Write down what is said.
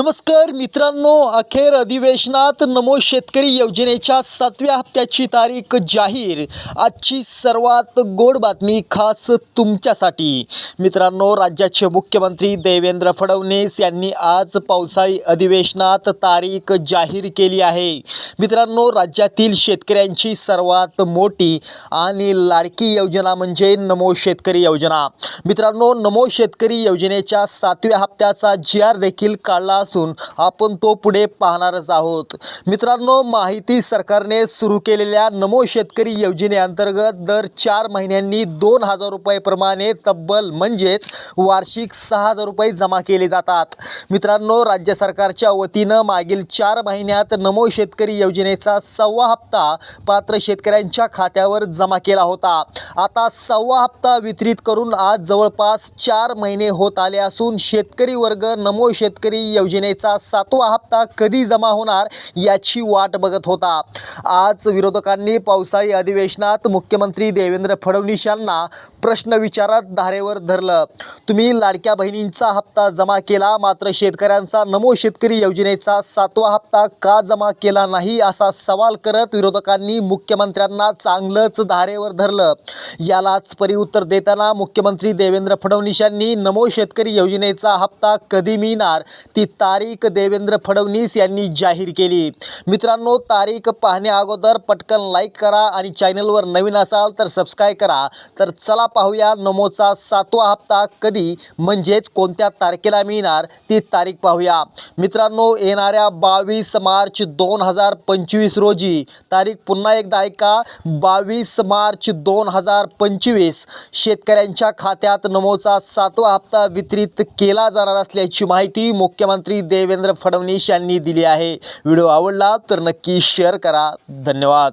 नमस्कार मित्रांनो अखेर अधिवेशनात नमो शेतकरी योजनेच्या सातव्या हप्त्याची तारीख जाहीर. आजची सर्वात गोड बातमी खास तुमच्यासाठी. मित्रांनो राज्याचे मुख्यमंत्री देवेंद्र फडणवीस यांनी आज पावसाळी अधिवेशनात तारीख जाहीर केली आहे. मित्रांनो राज्यातील शेतकऱ्यांची सर्वात मोठी आणि लाडकी योजना म्हणजे नमो शेतकरी योजना. मित्रांनो नमो शेतकरी योजनेच्या सातव्या हप्त्याचा जी आर देखील काढला असून आपण तो पुढे पाहणारच आहोत. मित्रांनो माहिती सरकारने सुरू केलेल्या नमो शेतकरी योजनेअंतर्गत दर चार महिन्यांनी दोन हजार रुपयेप्रमाणे तब्बल म्हणजेच वार्षिक सहा हजार रुपये जमा केले जातात. मित्रांनो राज्य सरकारच्या वतीनं मागील चार महिन्यात नमो शेतकरी योजनेचा सव्वा हप्ता पात्र शेतकऱ्यांच्या खात्यावर जमा केला होता. आता सव्वा हप्ता वितरित करून आज जवळपास चार महिने होत आले असून शेतकरी वर्ग नमो शेतकरी योजनेचा सातवा हप्ता कधी जमा होणार याची वाट बघत होता. आज विरोधकांनी पावसाळी अधिवेशनात मुख्यमंत्री देवेंद्र फडणवीस यांना प्रश्न विचारात धारेवर धरलं. तुम्ही लाडक्या बहिणींचा हप्ता जमा केला मात्र शेतकऱ्यांचा नमो शेतकरी योजनेचा सातवा हप्ता का जमा केला नाही असा सवाल करत विरोधकांनी मुख्यमंत्र्यांना चांगलंच धारेवर धरलं. यालाच परिउत्तर देताना मुख्यमंत्री देवेंद्र फडणवीस यांनी नमो शेतकरी योजनेचा हप्ता कधी मिळणार ती तारीख देवेंद्र फडणवीस यांनी जाहीर केली. मित्रांनो तारीख पाहण्या अगोदर पटकन लाईक करा आणि चॅनलवर नवीन असाल तर सबस्क्राईब करा. तर चला पाहूया नमोचा सातवा हप्ता कधी म्हणजेच कोणत्या तारखेला मिळणार ती तारीख पाहूया. मित्रांनो येणाऱ्या बावीस मार्च दोन हजार पंचवीस रोजी तारीख पुन्हा एकदा ऐका. बावीस मार्च दोन हजार पंचवीस शेतकऱ्यांच्या खात्यात नमोचा सातवा हप्ता वितरित केला जाणार असल्याची माहिती मुख्यमंत्री मुख्यमंत्री देवेंद्र फडणवीस यांनी दिली आहे. व्हिडिओ आवडला तर नक्की शेअर करा. धन्यवाद.